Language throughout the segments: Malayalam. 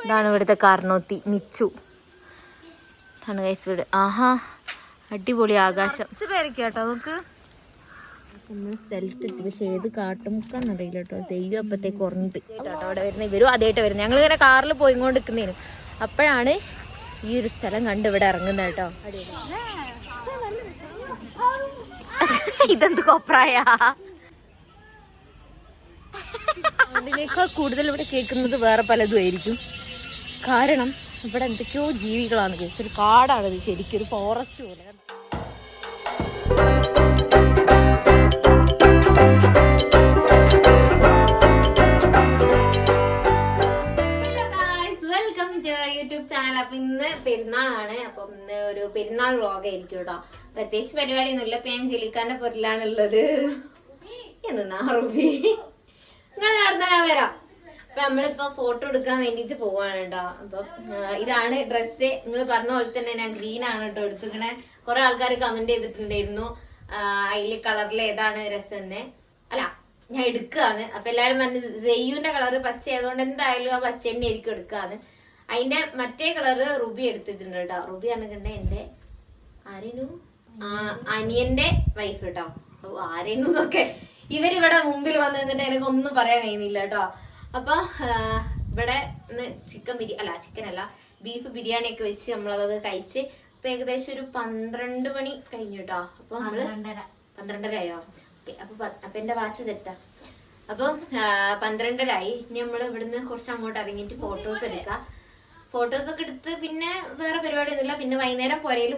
ഇതാണ് ഇവിടുത്തെ കാർണോത്തി മിച്ചു. ഇതാണ് ഗൈസ് വീട് ആഹാ അടിപൊളി ആകാശം. കേട്ടോ നമുക്ക്? സ്ഥലത്തെത്തി പക്ഷെ ഏത് കാട്ടുമുക്കാന്ന് അറിയില്ല കേട്ടോ ദൈവം അപ്പത്തേക്ക് ഉറങ്ങിട്ട് അവിടെ വരുന്ന ഇവരും അതേട്ട് വരുന്നത് ഞങ്ങൾ ഇങ്ങനെ കാറിൽ പോയി പോയിക്കൊണ്ടിരിക്കുന്നതിന് അപ്പോഴാണ് ഈ ഒരു സ്ഥലം കണ്ട് ഇവിടെ ഇറങ്ങുന്നത് കേട്ടോ ഇതെന്ത് കോപ്രായ അതിനേക്കാൾ കൂടുതൽ ഇവിടെ കേൾക്കുന്നത് വേറെ പലതും ആയിരിക്കും. കാരണം ഇവിടെ എന്തൊക്കെയോ ജീവികളാണ് കേസ് ഒരു കാടാണ് ഇത് ശരിക്കും ഒരു ഫോറസ്റ്റ് പോലെ. വെൽക്കം ടു യൂട്യൂബ് ചാനൽ അപ്പൊ ഇന്ന് പെരുന്നാളാണ്. അപ്പം ഇന്ന് ഒരു പെരുന്നാൾ വ്ളോഗ് ആയിരിക്കും കേട്ടോ. പ്രത്യേകിച്ച് പരിപാടിയൊന്നുമില്ല. ഇപ്പൊ ഞാൻ ജെലിക്കാന്റെ പൊരിലാണുള്ളത്. എന്നാ റുബി നിങ്ങൾ നടന്നാ വരാം. അപ്പൊ നമ്മളിപ്പോ ഫോട്ടോ എടുക്കാൻ വേണ്ടിട്ട് പോവാണ് കേട്ടോ അപ്പൊ ഇതാണ് ഡ്രസ്സ് നിങ്ങൾ പറഞ്ഞ പോലെ തന്നെ ഞാൻ ഗ്രീൻ ആണ് കേട്ടോ എടുത്തിക്കണേ കുറെ ആൾക്കാർ കമന്റ് ചെയ്തിട്ടുണ്ടായിരുന്നു. അതിൽ കളറിൽ ഏതാണ് രസം അല്ല ഞാൻ എടുക്കാന്ന്. അപ്പൊ എല്ലാരും പറഞ്ഞു ജെയ്യുന്റെ കളർ പച്ച ആയതുകൊണ്ട് എന്തായാലും ആ പച്ച തന്നെ ആയിരിക്കും എടുക്കാന്ന്. അതിന്റെ മറ്റേ കളറ് റുബി എടുത്തിട്ടുണ്ട് കേട്ടോ റുബി കണ്ടെ എന്റെ ആരേനു? അനിയന്റെ വൈഫ് കേട്ടോ ആരെയും ആരേനു എന്നൊക്കെ ഇവരിവിടെ മുമ്പിൽ വന്നു നിന്നിട്ട് എനിക്ക് ഒന്നും പറയാൻ കഴിയുന്നില്ല കേട്ടോ. അപ്പൊ ഇവിടെ ചിക്കൻ ബിരിയാണി അല്ല ചിക്കൻ അല്ല ബീഫ് ബിരിയാണി ഒക്കെ വെച്ച് നമ്മളത് കഴിച്ച് ഇപ്പൊ ഏകദേശം ഒരു പന്ത്രണ്ട് മണി കഴിഞ്ഞു കേട്ടോ. അപ്പൊ നമ്മൾ പന്ത്രണ്ടരയോ ഓക്കെ അപ്പൊ അപ്പൊ എന്റെ വാച്ച് തെറ്റാ അപ്പം പന്ത്രണ്ടരായി. ഇനി നമ്മൾ ഇവിടുന്ന് കുറച്ച് അങ്ങോട്ട് ഇറങ്ങിയിട്ട് ഫോട്ടോസ് എടുക്കാം. ഫോട്ടോസ് ഒക്കെ എടുത്ത് പിന്നെ വേറെ പരിപാടി ഒന്നുമില്ല പിന്നെ വൈകുന്നേരം പുരയിൽ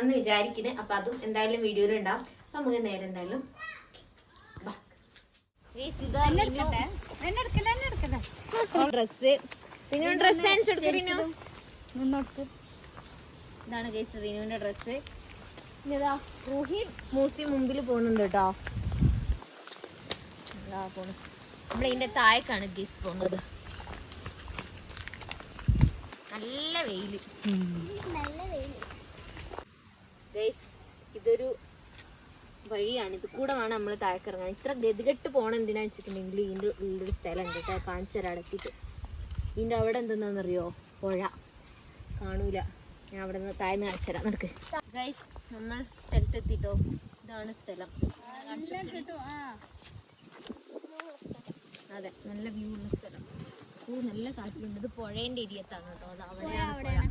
എന്ന് വിചാരിക്കുന്നു അപ്പൊ അതും എന്തായാലും വീഡിയോയിൽ ഉണ്ടാവും അപ്പൊ നമുക്ക് നേരെ എന്തായാലും ഡ്രസ് പിന്നെ ഡ്രസ് ഇതാണ് കേസ് റിനുവിന്റെ ഡ്രസ് ഇതാ റൂഹി മൂസി മുമ്പിൽ പോകുന്നുണ്ട് കേട്ടോ. പോണു. നമ്മൾ ഇതിന്റെ താഴേക്കാണ് ഗീസ് പോകുന്നത്. നല്ല വെയിൽ. ഇതൊരു വഴിയാണ്. ഇത് കൂടെ വേണം നമ്മൾ താഴേക്കിറങ്ങാൻ. ഇത്ര ഗതികെട്ട് പോകണം എന്തിനാ വെച്ചിട്ടുണ്ടെങ്കിൽ ഇതിന്റെ ഉള്ളൊരു സ്ഥലം ഉണ്ട് കേട്ടോ കാണിച്ചു തരാം അടക്കിട്ട് ഇതിന്റെ അവിടെ എന്തെന്നാണെന്നറിയോ? പുഴ. കാണൂല. ഞാൻ അവിടെ നിന്ന് താഴ്ന്ന് കാണിച്ചു നടക്ക്. നമ്മൾ സ്ഥലത്തെത്തിട്ടോ. ഇതാണ് സ്ഥലം. അതെ നല്ല വ്യൂ ഉള്ള സ്ഥലം. ഓ നല്ല കാറ്റുണ്ട് ഇത് പുഴേന്റെ ഏരിയത്താണ് കേട്ടോ. അത് അവിടെയാണ്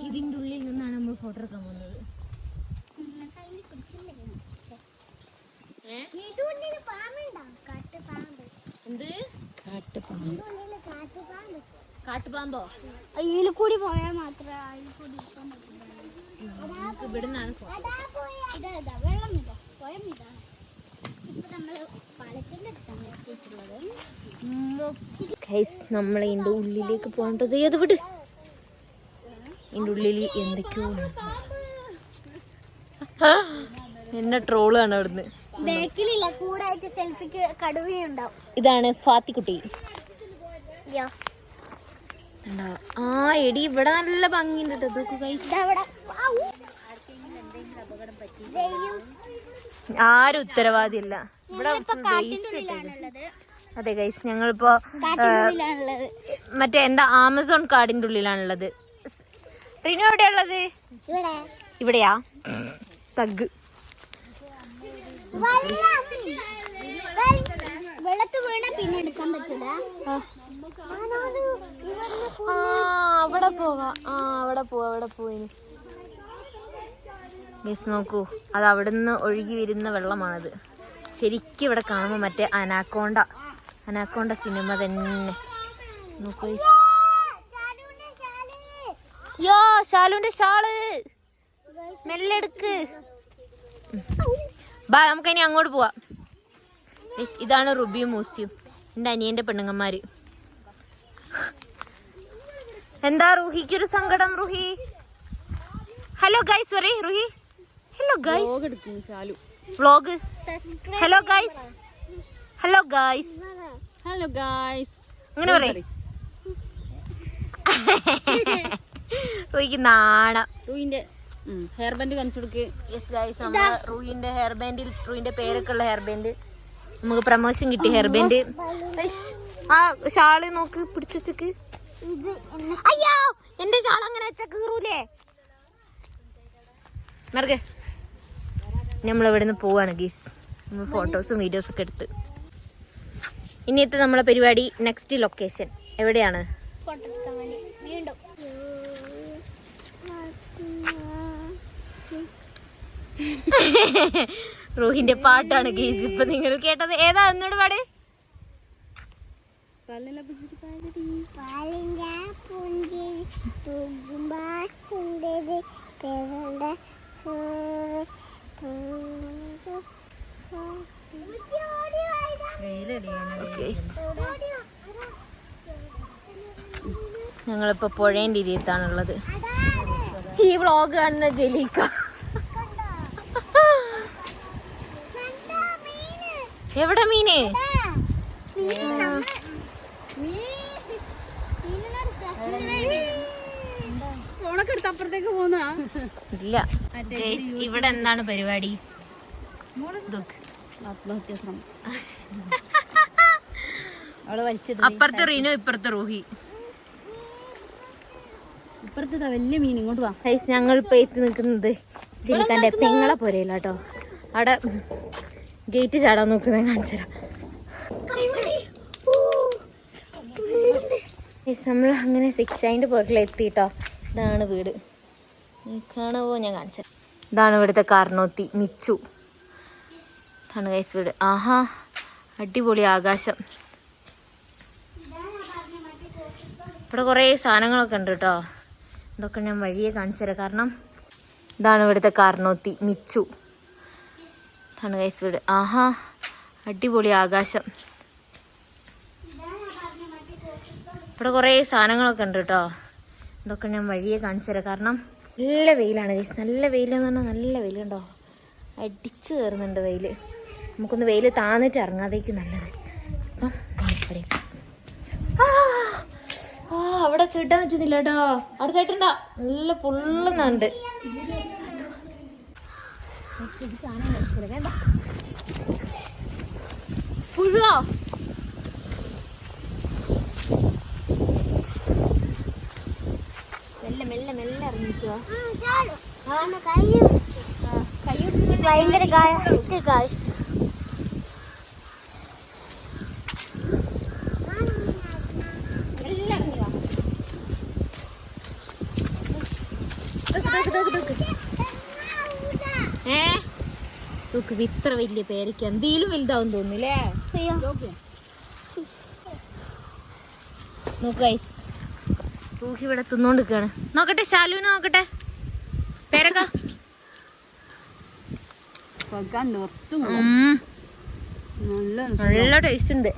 ഇതിന്റെ ഉള്ളിൽ നിന്നാണ് നമ്മൾ ഫോട്ടോ എടുക്കാൻ പോകുന്നത്. ഏ? എന്ത്? കാട്ടുപാമ്പോ അതിൽ കൂടി പോയാൽ മാത്രമേ അതിൽ കൂടി ഇവിടുന്നാണ് പോയാ- വെള്ളം ഇതാ, സ്വയം ഇതാണ്. ഇപ്പൊ നമ്മൾ പാലത്തിന്റെ അടുത്താണ് എത്തിയിട്ടുള്ളത്. ഗൈസ് നമ്മൾ ഇതിന്റെ ഉള്ളിലേക്ക് പോകണ്ടോ ചെയ്യത് വിട്. ഇന്റെ ഉള്ളിൽ എന്തൊക്കെയോ എന്നെ ട്രോളാണ് അവിടുന്ന്. ബാക്കിലില്ല കൂടായിട്ട് സെൽഫിക്ക് കടുവയുണ്ടാവും ഇതാണ് ഫാത്തിക്കുട്ടി? ആ എടി ഇവിടെ നല്ല ഭംഗിയുണ്ട് കേട്ടോ. ദൈവം. ആരും ഉത്തരവാദിയല്ല. അതെ ഗൈസ് ഞങ്ങളിപ്പോ മറ്റേ എന്താ ആമസോൺ കാടിന്റെ ഉള്ളിലാണുള്ളത്. റിനു എവിടെയാ ഉള്ളത് ഇവിടെ. ഇവിടെയാ? തഗ്. വെള്ളം. വെള്ളത്ത് വീണ പിന്നെ എടുക്കാൻ പറ്റില്ല ആ. അവിടെ പോവാ. ആ അവിടെ പോവാ അവിടെ പോയിന് ഗൈസ് നോക്കൂ. അത് അവിടുന്ന് ഒഴുകി വരുന്ന വെള്ളമാണത്. ശരിക്കും ഇവിടെ കാണുമ്പോൾ മറ്റേ അനാക്കോണ്ട. അനാക്കോണ്ട സിനിമ തന്നെ. യോ ഷാലുന്റെ ഷാൾ. മെല്ലെ എടുക്ക് ബാ നമുക്ക് ഇനി അങ്ങോട്ട് പോവാം. ഇതാണ് റുബി മ്യൂസിയം. എന്റെ അനിയന്റെ പെണ്ണുങ്ങന്മാര്. എന്താ റുഹിക്കൊരു സങ്കടം റുഹി. ഹലോ ഗൈസ് പറയ് Ruhi. Hello guys vlog hello guys hello guys hello guys അങ്ങനെ പറയും. റുഹിക്ക് നാണം. റൂയിന്റെ ഹെയർ ബാൻഡ് കാണിച്ചു കൊടുക്ക്. യെസ് ഗൈസ് നമ്മൾ റൂഹിന്റെ ഹെയർ ബാൻഡിൽ റൂയിന്റെ പേരൊക്കെ ഉള്ള ഹെയർ ബാൻഡ് നമുക്ക് പ്രമോഷൻ കിട്ടി ഹെയർ ബാൻഡ് ആ ഷാൾ നോക്ക് പിടിച്ചു ഇത് അയ്യോ എന്റെ ഷാൾ അങ്ങനെ വെച്ചാ കീറൂലേ? മറക്കെ നമ്മൾ ഇവിടുന്ന് പോവാണ് ഗീസ് നമ്മൾ ഫോട്ടോസും വീഡിയോസും ഒക്കെ എടുത്ത്. ഇനിയത്തെ നമ്മളെ പരിപാടി നെക്സ്റ്റ് ലൊക്കേഷൻ എവിടെയാണ്? റൂഹിന്റെ പാട്ടാണ് ഗീസ് ഇപ്പൊ നിങ്ങൾ കേട്ടത്. ഏതാ എന്നോട് പാടെ? പാലിന്റെ ഞങ്ങളിപ്പോ പുഴേന്റെ ഇരിയത്താണുള്ളത്. ഈ വ്ളോഗ് കാണുന്ന ജലീക്ക. എവിടെ മീന്? എടുത്ത് അപ്പുറത്തേക്ക് പോന്നാ? ഇല്ല. ഇവിടെ എന്താണ് പരിപാടി. ആത്മഹത്യാ ശ്രമം. അപ്പുറത്ത് റീനു ഇപ്പുറത്തെ റൂഹി. ഇപ്പുറത്തെ വലിയ മീൻ ഇങ്ങോട്ട് വാ. ഗൈസ് ഞങ്ങൾ ഇപ്പൊ എത്തി നിൽക്കുന്നത് ജലിക്കാന്റെ പെങ്ങളെ പോരയില്ല കേട്ടോ. അവിടെ ഗേറ്റ് ചാടാൻ നോക്കുന്നത് കാണിച്ചുതരാം നമ്മൾ അങ്ങനെ സിക്സ് അതിന്റെ പുറകിലെത്തി കേട്ടോ. ഇതാണ് വീട്. കാണാവോ? ഞാൻ കാണിച്ചത് ഇതാണ് ഇവിടുത്തെ കാർണോത്തി മിച്ചു. ഇതാണ് ഗൈസ് വീട്. ആഹാ അടിപൊളി ആകാശം. ഇവിടെ കുറേ സാധനങ്ങളൊക്കെ ഉണ്ട് കേട്ടോ. ഇതൊക്കെ ഞാൻ വഴിയെ കാണിച്ചു തരാം കാരണം ഇതാണ് ഇവിടുത്തെ കാർണോത്തി മിച്ചു. ഇതാണ് ഗൈസ് വീട്. ആഹാ അടിപൊളി ആകാശം. ഇവിടെ കുറേ സാധനങ്ങളൊക്കെ ഉണ്ട് കേട്ടോ. ഇതൊക്കെ ഞാൻ വഴിയെ കാണിച്ചു തരാം. കാരണം നല്ല വെയിലാണ് ഗൈസ് നല്ല വെയിലെന്ന് പറഞ്ഞാൽ നല്ല വെയിലുണ്ടോ? അടിച്ചു കയറുന്നുണ്ട് വെയിൽ നമുക്കൊന്ന് വെയിൽ താന്നിട്ട് ഇറങ്ങാതേക്ക് നല്ലത്. അപ്പം. ആ! അവിടെ ചേട്ടാൻ പറ്റുന്നില്ല കേട്ടോ. അവിടെ ചേട്ടണ്ടാ നല്ല പൊള്ളുന്നുണ്ട്. പുഴുവോ. മെല്ലെ മെല്ലെ ഇറങ്ങിക്കുക ഭയങ്കര ഏ? നോക്ക് ഇത്ര വലിയ പേരയ്ക്ക് എന്തേലും വലുതാവും തോന്നുന്നില്ലേ നോക്ക് ഗൈസ് തൂക്കി ഇവിടെ തിന്നോണ്ട് നിൽക്കാണ് നോക്കട്ടെ ശാലുവിനെ നോക്കട്ടെ. പേരക്ക. നല്ല നല്ല ടേസ്റ്റ് ഉണ്ട്.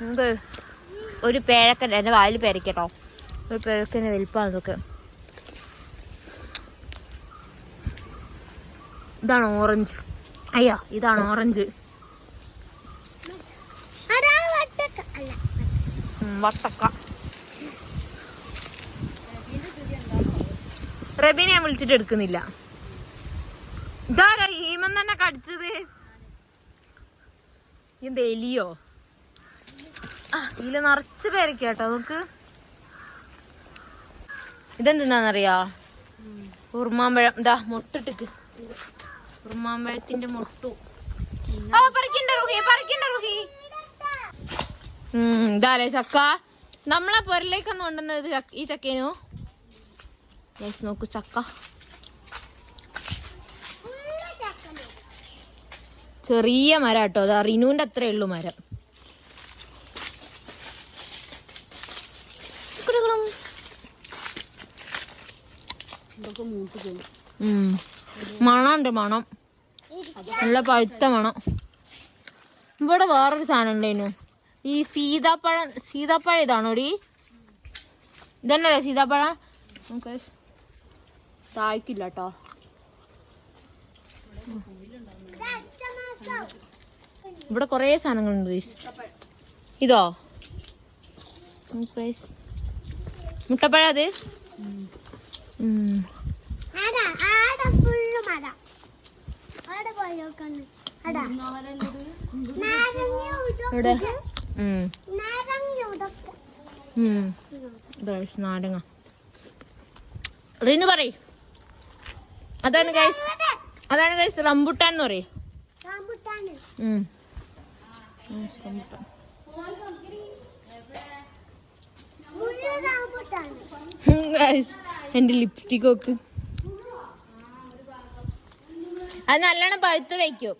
നമുക്ക് ഒരു പേരക്ക എന്റെ വായിൽ പേരക്കട്ടോ. ഒരു പേരക്കന്റെ വലിപ്പാണ് ഇതൊക്കെ. ഇതാണ് ഓറഞ്ച്. അയ്യോ ഇതാണ് ഓറഞ്ച്. വട്ടക്ക. റബീനെ ഞാൻ വിളിച്ചിട്ട് എടുക്കുന്നില്ല. ഇതാരാ ഹീമൻ തന്നെ കടിച്ചത്. എന്ത് എലിയോ? ഇല്ല നിറച്ച് പേരൊക്കെ കേട്ടോ നമുക്ക്. ഇതെന്തിന്നാന്നറിയാ? ഉറുമാമ്പഴം ഇതാ മുട്ടിട്ടിക്ക്. ഉറുമാമ്പഴത്തിന്റെ മുട്ടു. ഇതാലേ ചക്ക. നമ്മളെ പൊരലേക്കൊന്നും ഉണ്ടെന്നത് ഈ ചക്കേനു. Guys, നോക്കൂ ചക്ക ചെറിയ മരം കേട്ടോ അത് റിനുവിന്റെ അത്രേ ഉള്ളൂ മരം. മണമുണ്ട് മണം. നല്ല പഴുത്ത മണം. ഇവിടെ വേറൊരു സാധനം ഉണ്ടായിരുന്നു ഈ സീതാപ്പഴം സീതാപ്പഴം ഇതാണോടി? ഇതന്നല്ലേ സീതാപ്പഴം? നമുക്ക് താഴ്ക്കില്ല കേട്ടോ ഇവിടെ കുറേ സാധനങ്ങളുണ്ട്. ഇതോ? Guys. മുട്ടപ്പഴം അത്? നാരങ്ങ ഇവിടെ ഉടക്ക് ഉം. നാരങ്ങ ഉടക്ക് ഉം. Guys, നാരങ്ങ റീന്ന് പറയ് അതാണ് ഗൈസ് അതാണ് ഗൈസ് റംബുട്ടാൻ എന്ന് പറയും. എന്റെ ലിപ്സ്റ്റിക് ഒക്കെ. അത് നല്ലോണം പഴുത്ത് തയ്ക്കും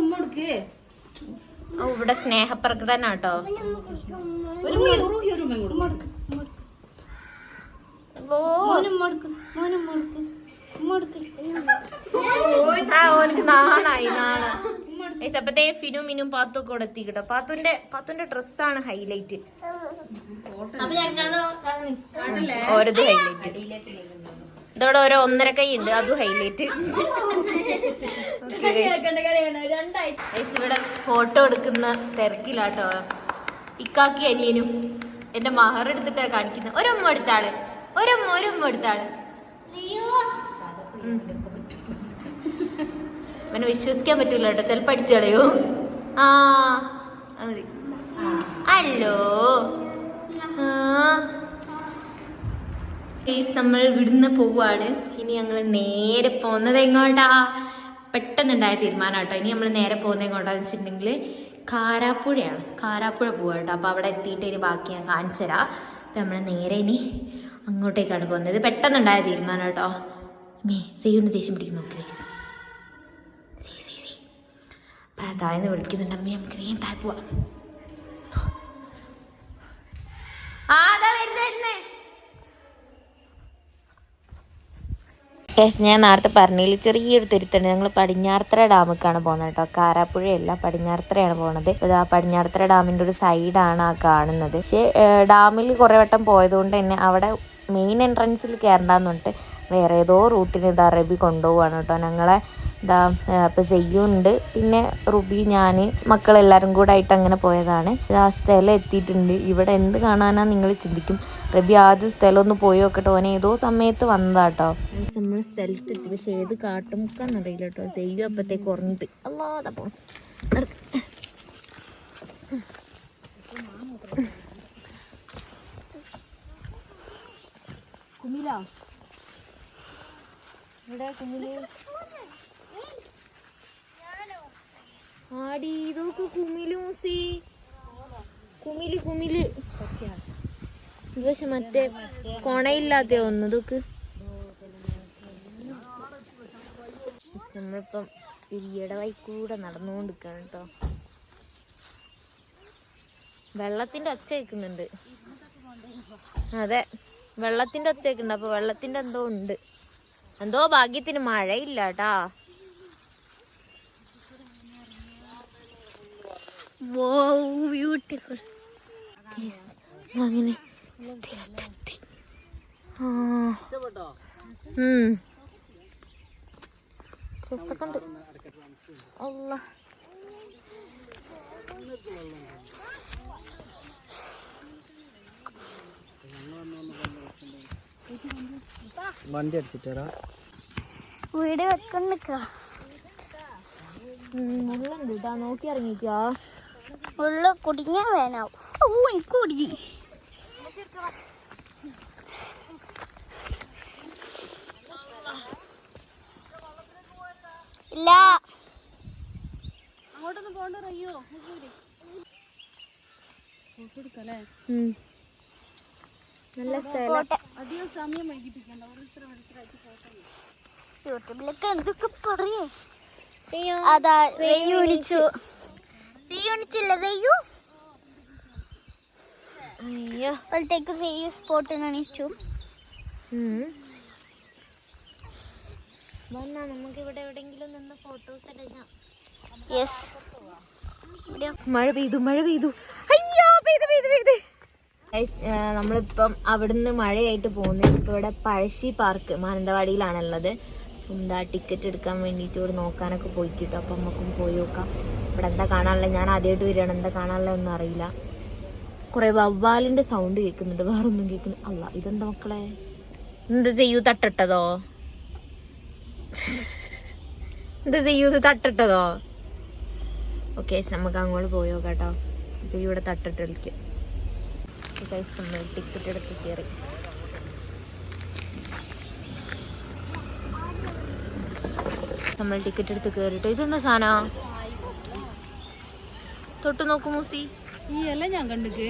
ഉമ്മ കൊടുക്കേ ഇവിടെ സ്നേഹപ്രകടനാട്ടോ. ആ ഓനക്ക് നാണായി നാണ അപ്പത്തേ ഫിനും മിനും പാത്തു ഇവിടെ എത്തിക്കട്ടോ പാത്തുന്റെ പാത്തുന്റെ ഡ്രസ്സാണ് ഹൈലൈറ്റ്. ഓരോ ഹൈലൈറ്റ്. ഇതോടെ ഓരോ ഒന്നര കൈ ഉണ്ട് അതും ഹൈലൈറ്റ് ഇവിടെ ഫോട്ടോ എടുക്കുന്ന തിരക്കിലാട്ടോ. ഇക്കാക്കി അനിയനും എന്റെ മഹർ എടുത്തിട്ടാ കാണിക്കുന്നത്. ഒരമ്മ എടുത്താൾ. ഒരമ്മ ഒരമ്മ എടുത്താൾ. അവനെ വിശ്വസിക്കാൻ പറ്റൂല കേട്ടോ. ചിലപ്പോ അടിച്ചളയോ ആ അല്ലോ ആ. Guys, നമ്മൾ ഇവിടുന്ന് പോവുകയാണ് ഇനി ഞങ്ങൾ നേരെ പോകുന്നത് എങ്ങോട്ടാ? പെട്ടെന്നുണ്ടായ തീരുമാനം കേട്ടോ. ഇനി നമ്മൾ നേരെ പോകുന്നത് എങ്ങോട്ടാന്ന് വെച്ചിട്ടുണ്ടെങ്കിൽ കാരാപ്പുഴയാണ്. കാരാപ്പുഴ പോവുക കേട്ടോ. അപ്പോൾ അവിടെ എത്തിയിട്ട് ഇനി ബാക്കി ഞാൻ കാണിച്ചു തരാം. അപ്പം നമ്മൾ നേരെ ഇനി അങ്ങോട്ടേക്കാണ് പോകുന്നത്. പെട്ടെന്നുണ്ടായ തീരുമാനം കേട്ടോ. മേ ചെയ്യുന്ന ദേഷ്യം പിടിക്കും നോക്കി അപ്പം താഴ്ന്ന് വിളിക്കുന്നുണ്ട് അമ്മേ. നമുക്ക് വേഗം പോവാം ആ അതാ വരുന്നേ വരുന്നേ യെസ് ഞാൻ നേരത്തെ പറഞ്ഞതിൽ ചെറിയൊരു തിരുത്തുണ്ട്. ഞങ്ങൾ പടിഞ്ഞാറത്തറ ഡാമിലേക്കാണ് പോകുന്നത് കേട്ടോ. കാരാപ്പുഴയല്ല പടിഞ്ഞാറത്തറയാണ് പോകുന്നത്. ഇതാ ആ പടിഞ്ഞാറത്തറ ഡാമിന്റെ ഒരു സൈഡാണ് ആ കാണുന്നത്. പക്ഷേ ഡാമിൽ കുറേ വട്ടം പോയതുകൊണ്ട് തന്നെ അവിടെ മെയിൻ എൻട്രൻസിൽ കയറണ്ടെന്ന് പറഞ്ഞിട്ട് വേറെ ഏതോ റൂട്ടിന് ഇത് അറബി കൊണ്ടുപോവാണ് കേട്ടോ. ഞങ്ങളെ ഇതാ ഇപ്പം സെയ്യുണ്ട് പിന്നെ റുബി ഞാൻ മക്കളെല്ലാവരും കൂടെ ആയിട്ട് അങ്ങനെ പോയതാണ്. ആ സ്ഥലം എത്തിയിട്ടുണ്ട്. ഇവിടെ എന്ത് കാണാനാ നിങ്ങൾ ചിന്തിക്കും? റബി ആദ്യം സ്ഥലം ഒന്ന് പോയി നോക്കട്ടെ. ഓനെ ഏതോ സമയത്ത് വന്നതാട്ടോ നമ്മൾ സ്ഥലത്ത് എത്തി. പക്ഷെ ഏത് കാട്ടുമുക്കാന്നറിയില്ല കേട്ടോ സെയ്യു അപ്പത്തേക്ക് ഉറങ്ങിപ്പോയി. അല്ലാതെ പോ കുമില? ഇവിടെ കുമിൽ? ആടി ഇതൊക്കെ കുമിൽ മൂസി കുമിൽ കുമിൽ. പക്ഷെ മറ്റേ കൊണയില്ലാത്ത ഒന്ന് ഇതൊക്കെ. നമ്മളിപ്പം ഇരിയുടെ വൈക്കൂടെ നടന്നുകൊണ്ടിരിക്കാണ് കേട്ടോ. വെള്ളത്തിന്റെ ഒച്ച കേൾക്കുന്നുണ്ട്. അതെ വെള്ളത്തിന്റെ ഒച്ച കേൾക്കുന്നുണ്ട്. അപ്പൊ വെള്ളത്തിന്റെ എന്തോ ഉണ്ട്. എന്തോ ഭാഗ്യത്തിന് മഴയില്ല കേട്ടാ. ബ്യൂട്ടിഫുൾ അങ്ങനെ ഉണ്ട് അല്ലാ. വണ്ടി അടിച്ചിട്ടാ വീട് മുള്ളുണ്ട് ഇതാ നോക്കി ഇറങ്ങിക്കാ ഉള്ള കുടുങ്ങിയ വേനാവും ഓ എനിക്ക് കുടുങ്ങി. ഇല്ല. അങ്ങോട്ടൊന്നും പോണ്ട റയ്യോ. നല്ല പോട്ടെ. അധികം സമയം വൈകിപ്പിക്കണ്ട. യൂട്യൂബിലൊക്കെ എന്തൊക്കെ പറയേ? അതാ വിളിച്ചു. വെയ്യു വിളിച്ചില്ല വെയ്യു അയ്യോ അപ്പോഴത്തേക്ക് വെയ്യു സ്പോട്ട്. വന്നാ നമുക്ക് ഇവിടെ എവിടെങ്കിലും നിന്ന് ഫോട്ടോസ് എടുക്കാം. യെസ് മഴ പെയ്തു മഴ പെയ്തു. അയ്യോ പെയ്തു പെയ്തു നമ്മളിപ്പം അവിടുന്ന് മഴയായിട്ട് പോകുന്നു ഇപ്പൊ ഇവിടെ പഴശ്ശി പാർക്ക് മാനന്തവാടിയിലാണുള്ളത്. എന്താ ടിക്കറ്റ് എടുക്കാൻ വേണ്ടിട്ട് ഇവിടെ നോക്കാനൊക്കെ പോയി കിട്ടും അപ്പം നമുക്കും പോയി നോക്കാം. ഇവിടെ എന്താ കാണാനുള്ള ഞാൻ ആദ്യമായിട്ട് വരികയാണ്. എന്താ കാണാനുള്ള ഒന്നും അറിയില്ല. കുറെ വവ്വാലിന്റെ സൗണ്ട് കേൾക്കുന്നുണ്ട്. വേറെ ഒന്നും കേൾക്കുന്നു. അല്ല ഇതെന്താ മക്കളെ? എന്താ ചെയ്യൂ? തട്ടിട്ടതോ? എന്താ ചെയ്യൂ? ഇത് തട്ടിട്ടതോ? ഓക്കെ നമുക്ക് അങ്ങോട്ട് പോയോ കേട്ടോ. ചെയ്യൂ ഇവിടെ തട്ടിട്ട് കളിക്കും നമ്മൾ ടിക്കറ്റ് എടുത്ത് കയറി. നമ്മൾ ടിക്കറ്റ് എടുത്ത് കയറിട്ടോ. ഇതെന്താ സാധനം? തൊട്ട് നോക്കൂ മൂസി ഈ ഇല ഞാൻ കണ്ടിട്ട്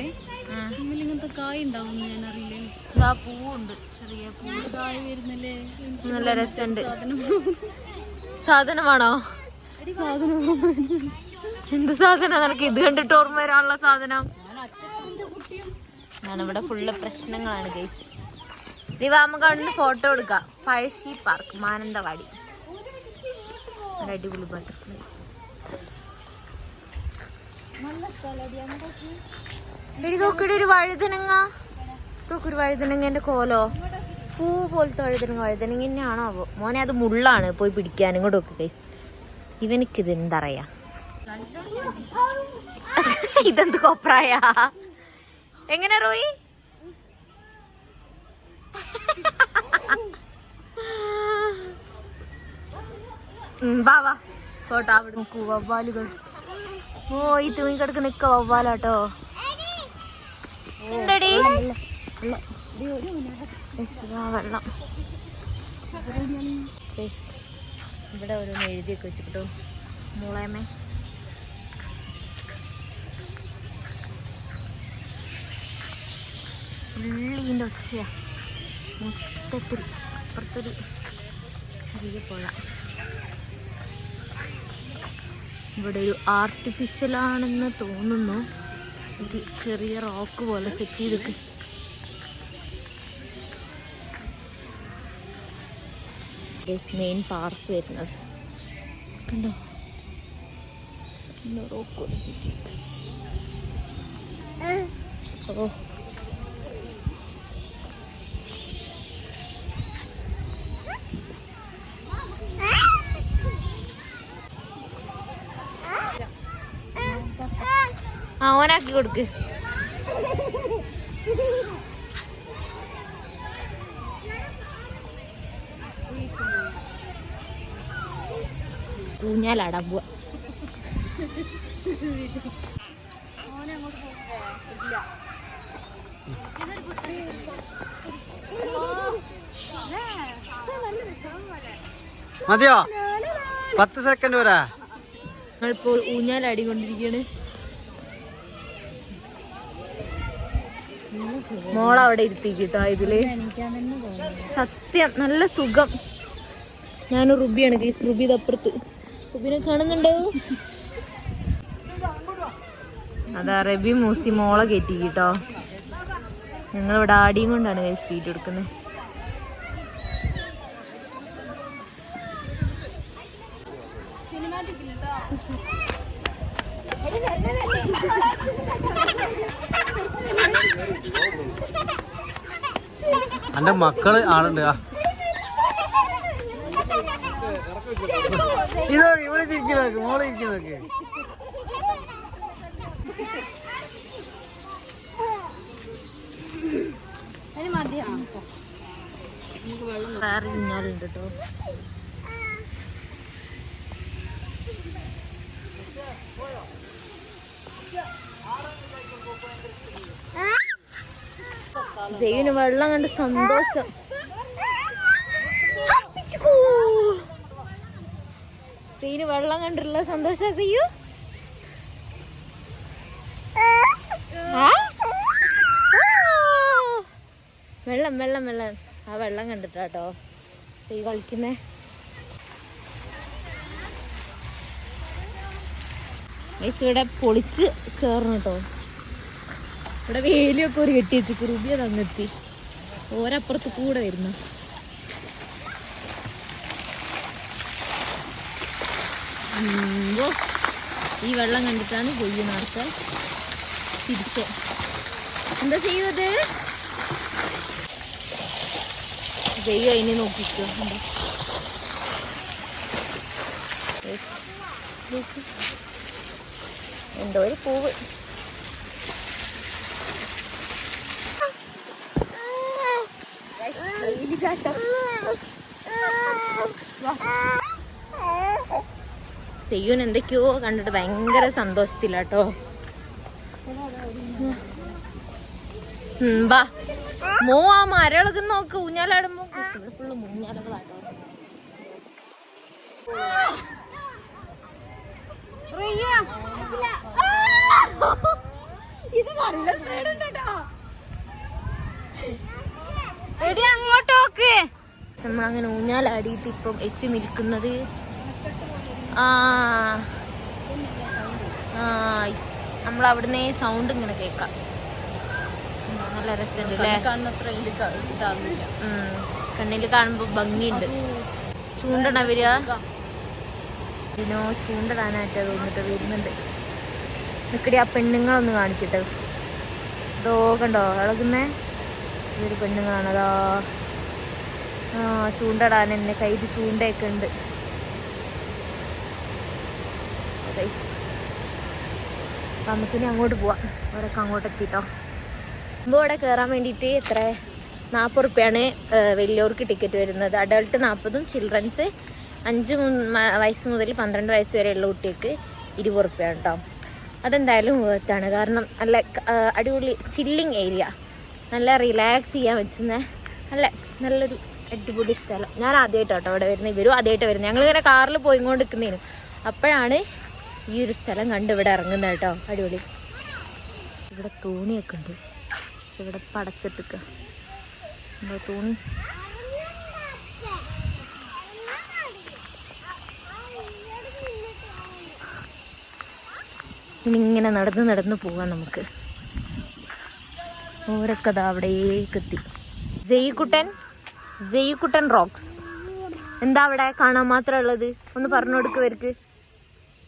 ഇങ്ങനത്തെ കായ് ഉണ്ടാവും ഞാൻ അറിയില്ല? ഇതാ പൂവുണ്ട് ചെറിയ പൂ. കായ് വരുന്നല്ലേ? നല്ല രസമുണ്ട്. സാധനമാണോ? എന്ത് സാധനം? നിനക്ക് ഇത് കണ്ടിട്ട് ഓർമ്മ വരാനുള്ള സാധനം. ഞാൻ ഇവിടെ ഫുള്ള് പ്രശ്നങ്ങളാണ് ഗൈസ് റിവാമ നമുക്ക് ഫോട്ടോ എടുക്കാം. പഴശ്ശി പാർക്ക് മാനന്തവാടി. അടിപൊളി ബട്ടർഫ്ലൈ എടി നോക്കിയുടെ ഒരു വഴുതനങ്ങ. നോക്കൊരു വഴുതനങ്ങന്റെ കോലോ? പൂ പോലത്തെ വഴുതനങ്ങ. വഴുതനങ്ങ തന്നെയാണോ ആവോ മോനെ അത് മുള്ളാണ്. പോയി പിടിക്കാൻ. ഇങ്ങോട്ട് നോക്ക് ഗൈസ് ഇത് എന്തറിയാ ഇതെന്ത് കോപ്രായ? എങ്ങനെ റോയി? വാ വാ. ഫോട്ടോ അവിടെ വവ്വാലുകൾ ഓ ഈ തൂങ്ങി കിടക്കുന്ന നിക്ക വവ്വാലാട്ടോ. എന്തടി? വെള്ളം ഇവിടെ ഒരു എഴുതിയൊക്കെ വെച്ചിട്ടോ. മുളയമേ ഉള്ളിന്റെ ഒച്ചയാ. മൊത്തത്തിൽ അപ്പുറത്തൊരു ചെറിയ പുഴ ഇവിടെ ഒരു ആർട്ടിഫിഷ്യൽ ആണെന്ന് തോന്നുന്നു. ഒരു ചെറിയ റോക്ക് പോലെ സെറ്റ് ചെയ്തിട്ട്. മെയിൻ പാർക്ക് വരുന്നത്. കണ്ടോ? റോക്ക് പോലെ സെറ്റ് ചെയ്തിട്ട്. ഓ. ആ ഓനാക്കി കൊടുക്ക്. ഊഞ്ഞാലാടാൻ പോവാ. മതിയോ? പത്ത് സെക്കൻഡ് വരാ. ഞങ്ങളിപ്പോൾ ഊഞ്ഞാലാടിക്കൊണ്ടിരിക്കുകയാണ് മോളവിടെ ഇരുത്തിക്കിട്ടോ ഇതിൽ. സത്യം നല്ല സുഖം. ഞാൻ റുബിയാണ് ഗീസ് റുബി ഇതപ്പുറത്ത് റുബിനെ കാണുന്നുണ്ടോ? അതാ റബി മൂസി മോളെ കയറ്റിക്കിട്ടോ ഞങ്ങൾ ഇവിടെ ആടിയും കൊണ്ടാണ് ഗൈസ് വീഡിയോ എടുക്കുന്നത്. എന്റെ മക്കൾ ആളുണ്ട്. ആ. ഇത് നോക്ക്, ഇവിടെ ചിരിക്കുന്നോക്ക് മോളെ ഇരിക്കുന്നോക്ക് ആ വേറെ കേട്ടോ ജയ്വിന് വെള്ളം കണ്ട് സന്തോഷം. സീന് വെള്ളം കണ്ടിട്ടുള്ള സന്തോഷം ചെയ്യൂ? വെള്ളം വെള്ളം വെള്ളം. ആ വെള്ളം കണ്ടിട്ടാട്ടോ സീ കളിക്കുന്നേ. ഇവിടെ പൊളിച്ച് കേറണം കേട്ടോ ഇവിടെ വേലിയൊക്കെ ഒരു കെട്ടിയെത്തി കുറുബിയ റുബിയ തന്നെത്തി. ഓരപ്പുറത്ത് കൂടെ വരുന്ന. ഈ വെള്ളം കണ്ടിട്ടാണ് കൊയ്യു നടത്താൻ തിരിച്ച്. എന്താ ചെയ്യുന്നത്? ചെയ്യ അതിനെ നോക്കിക്കോ. എന്തോ ഒരു പൂവ്. സെയ്യൂൻ എന്തൊക്കെയോ കണ്ടിട്ട് ഭയങ്കര സന്തോഷത്തിലാട്ടോ ബാ മോ ആ മരളൊക്കെ നോക്ക് ഊഞ്ഞാലാടുമ്പോ. ഫുള്ള് ഊഞ്ഞാലകളാട്ടോ. ഇത് നല്ല എടി അങ്ങോട്ടോക്ക് നമ്മളങ്ങനെ ഊഞ്ഞാലാടിയിട്ട് ഇപ്പം എത്തി നിൽക്കുന്നത് ആ. നമ്മൾ അവിടുന്ന് സൗണ്ട് ഇങ്ങനെ കേക്കാം നല്ല രസമുണ്ട് കണ്ണിൽ കാണുമ്പോ ഭംഗിയുണ്ട്. ചൂണ്ടണ വരിക. ഇതിനോ ചൂണ്ടടാനായിട്ടാ തോന്നിട്ട് വരുന്നുണ്ട്. നിക്കടി ആ പെണ്ണുങ്ങളൊന്ന് കാണിച്ചിട്ട് ഇതോ കണ്ടോ? ഇളകുന്നേ? ഇതൊരു പെണ്ണുങ്ങളാണതാ ആ ചൂണ്ടടാൻ എന്നെ കയ്യിൽ ചൂണ്ടയൊക്കെ ഉണ്ട്. അതെ നമുക്കിനി അങ്ങോട്ട് പോവാം. അവരൊക്കെ അങ്ങോട്ട് എത്തിട്ടോ. മുമ്പ് ഇവിടെ കയറാൻ വേണ്ടിയിട്ട് എത്ര? നാൽപ്പത് റുപ്യാണ് വലിയവർക്ക് ടിക്കറ്റ് വരുന്നത്. അഡൾട്ട് നാൽപ്പതും ചിൽഡ്രൻസ് അഞ്ച് വയസ്സ് മുതൽ പന്ത്രണ്ട് വയസ്സ് വരെയുള്ള കുട്ടികൾക്ക് ഇരുപത് റുപ്യാണ് കേട്ടോ അതെന്തായാലും വേർത്താണ് കാരണം നല്ല അടിപൊളി ചില്ലിങ് ഏരിയ നല്ല റിലാക്സ് ചെയ്യാൻ പറ്റുന്ന നല്ല നല്ലൊരു അടിപൊളി സ്ഥലം. ഞാൻ ആദ്യമായിട്ടോ കേട്ടോ ഇവിടെ വരുന്നത്. ഇവരും ആദ്യമായിട്ട് വരുന്നത്. ഞങ്ങളിങ്ങനെ കാറിൽ പോയിക്കൊണ്ട് നിൽക്കുന്നതിനും അപ്പോഴാണ് ഈ ഒരു സ്ഥലം കണ്ട് ഇവിടെ ഇറങ്ങുന്ന കേട്ടോ അടിപൊളി. ഇവിടെ തോണിയൊക്കെ ഉണ്ട്. പക്ഷെ ഇവിടെ പടച്ചിട്ടിക്ക എന്താ ഇങ്ങനെ നടന്ന് നടന്ന് പോവാം നമുക്ക്. ഓരൊക്കെ ദാ അവിടേക്ക് ജയ്ക്കുട്ടൻ ജയ്കുട്ടൻ റോക്സ് എന്താ അവിടെ കാണാൻ മാത്രമുള്ളത് ഒന്ന് പറഞ്ഞു കൊടുക്ക്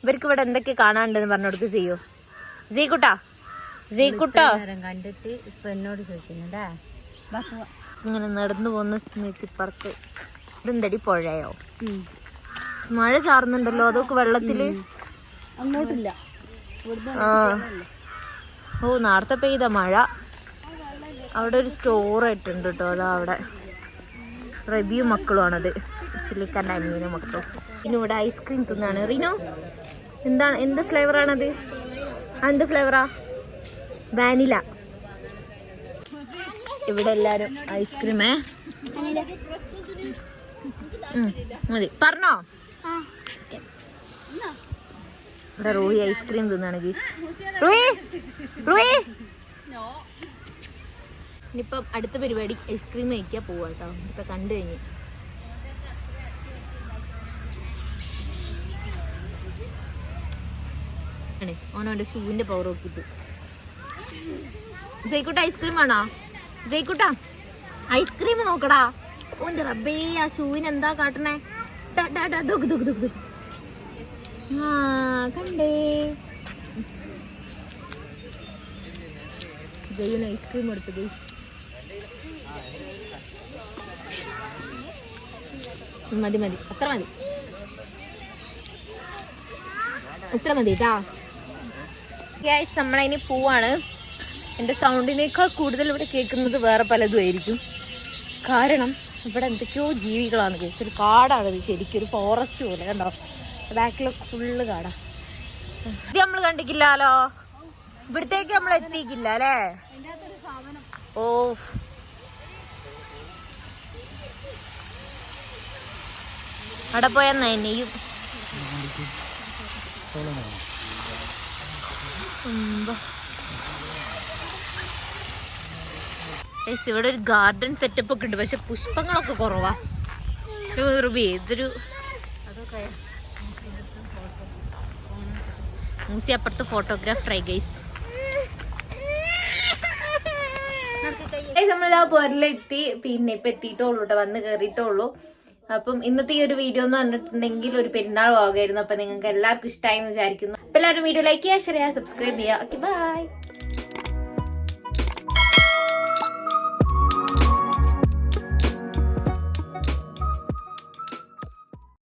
ഇവർക്ക് ഇവിടെ എന്തൊക്കെ കാണാനുണ്ടെന്ന് പറഞ്ഞു കൊടുക്ക് ചെയ്യൂ. ജീക്കുട്ടാ ജീക്കുട്ടോ കണ്ടിട്ട് ഇപ്പൊ എന്നോട് ചോദിക്കുന്നുണ്ടാ. ഇങ്ങനെ നടന്നു പോകുന്ന സമയത്ത് ഇപ്പുറത്ത് ഇതെന്തടി പുഴയോ? മഴ ചാർന്നുണ്ടല്ലോ അതൊക്കെ വെള്ളത്തിൽ? അങ്ങോട്ടില്ല. ആ. ഓ നേരത്തെ പെയ്ത മഴ. അവിടെ ഒരു സ്റ്റോർ ആയിട്ടുണ്ട് കേട്ടോ അതാ അവിടെ. റബിയും മക്കളുമാണത്. ചില്ലിക്കാന്റെ അനിയനും മക്കളും. പിന്നെ ഇവിടെ ഐസ്ക്രീം തിന്നാണ്. റീനോ? എന്താണ് എന്ത് ഫ്ലേവറാണത്? എന്ത് ഫ്ലേവറാ? വാനില. ഇവിടെ എല്ലാരും ഐസ്ക്രീമേ മതി. പറഞ്ഞോ? ഇവിടെ റൂഹി ഐസ്ക്രീം തിന്നാണെങ്കിൽ ഇനിയിപ്പം അടുത്ത പരിപാടി ഐസ്ക്രീം കഴിക്കാൻ പോവാട്ടോ. ഇപ്പൊ കണ്ടു കഴിഞ്ഞ്. ആണ് ഓനോന്റെ ഷൂവിന്റെ പവർ നോക്കിട്ട് ജയ്ക്കുട്ട ഐസ്ക്രീം വേണോ? ജയ്ക്കുട്ട ഐസ്ക്രീം നോക്കടാ. ഓന്റെ റബ്ബേ ആ ഷൂവിന് എന്താ കാട്ടണേ? കണ്ടേ. ജയ്യുന് ഐസ്ക്രീം കൊടുത്തു ഗൈസ് മതി മതി. അത്ര മതി. ഇത്ര മതി കേട്ടാ ഗ്യാസ് നമ്മളതിന് പോവാണ്. എന്റെ സൗണ്ടിനേക്കാൾ കൂടുതൽ ഇവിടെ കേൾക്കുന്നത് വേറെ പലതും ആയിരിക്കും. കാരണം ഇവിടെ എന്തൊക്കെയോ ജീവികളാണ് കേസ് ഒരു കാടാണ് ഇത് ശരിക്കും ഒരു ഫോറസ്റ്റ് പോലെ കണ്ടോ? ബാക്കിലൊക്കെ ഫുള്ള് കാടാണ് ഇത് നമ്മൾ കണ്ടിക്കില്ലാലോ ഇവിടത്തേക്ക് നമ്മൾ എത്തിക്കില്ല അല്ലേ? ഓ. അവിടെ പോയാൽ നനയും. Guys, ഇവിടെ ഒരു ഗാർഡൻ സെറ്റപ്പ് ഒക്കെ ഉണ്ട്. പക്ഷെ പുഷ്പങ്ങളൊക്കെ കുറവാ. ഏതൊരു ഇതൊരു മൂസി അപ്പുറത്ത് ഫോട്ടോഗ്രാഫർ ആയി ഗൈസ് നമ്മളിതാ പോരിലെത്തി. പിന്നെ ഇപ്പൊ എത്തിയിട്ടുള്ളൂ കേട്ടോ. വന്ന് കയറിയിട്ടുള്ളൂ അപ്പം ഇന്നത്തെ ഈ ഒരു വീഡിയോ എന്ന് പറഞ്ഞിട്ടുണ്ടെങ്കിൽ ഒരു പെരുന്നാൾ ആകായിരുന്നു അപ്പൊ നിങ്ങൾക്ക് എല്ലാവർക്കും ഇഷ്ടമായി എന്ന് വിചാരിക്കുന്നു. അപ്പൊ എല്ലാവരും വീഡിയോ ലൈക്ക് ചെയ്യുക ഷെയർ ചെയ്യുക സബ്സ്ക്രൈബ് ചെയ്യുക. Okay bye